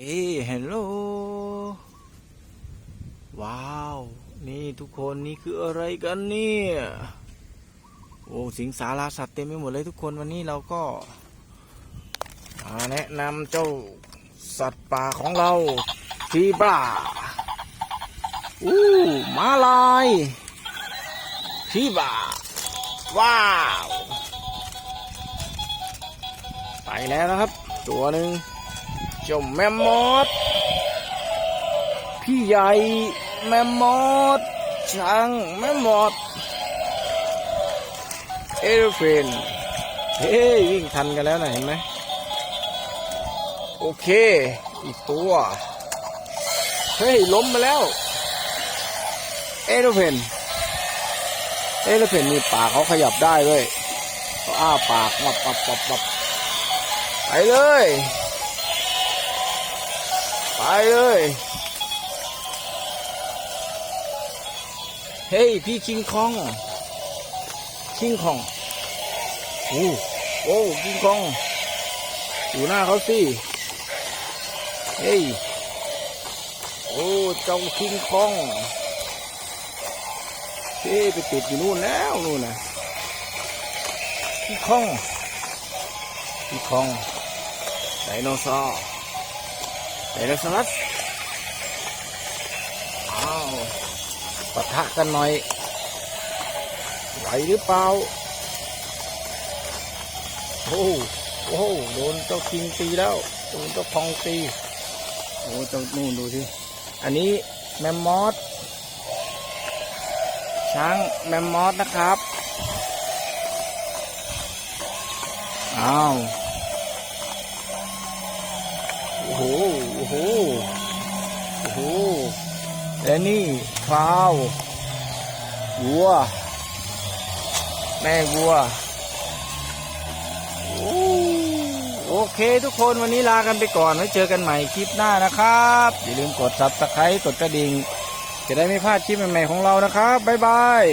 เอ้เฮลโหล ว้าว นี่ทุกคนนี่คืออะไรกันเนี่ย โอ้สิงสาราสัตว์เต็มไปหมดเลยทุกคนวันนี้เราก็มาแนะนำเจ้าสัตว์ป่าของเราทีบราอู้มาลายทีบราว้าว ไปแล้วนะครับ ตัวหนึ่ง เจ้าแมมมอสพี่ใหญ่แมมมอสช้างแมมมอสเอลเฟนเฮ้ยวิ่งทันกันแล้วนะเห็นไหมโอเค อีกตัว เฮ้ย ล้มมาแล้ว เอลเฟนเอลเฟนนี่ปากเขาขยับได้ด้วยเขาอ้าปากวับวับวับวับไปเลย ไปเลย เฮ้ย พี่คิงคอง คิงคองโอ้โอ้คิงคอง อยู่หน้าเขาสิ เฮ้ย โอ้เจ้าคิงคองเฮ้ยไปติดอยู่นู่นแล้วนู่นนะคิงคองคิงคองไดโนเสาร์ ไดโนเสาร์อ้าวปะทะกันหน่อย ไหวหรือเปล่า โอ้โหโอ้โหโดนเจ้าคิงตีแล้ว โดนเจ้าพองตี โอ้เจ้านู่นดูสิ อันนี้แมมมอส ช้างแมมมอสนะครับ อ้าว โอ้โห โอ้โห โอ้โห และนี่คราววัว แม่วัวโอ้โอเคทุกคนวันนี้ลากันไปก่อน ไว้เจอกันใหม่คลิปหน้านะครับ อย่าลืมกดซับสไครต์กดกระดิ่ง จะได้ไม่พลาดคลิปใหม่ๆของเรานะครับ บ๊ายบาย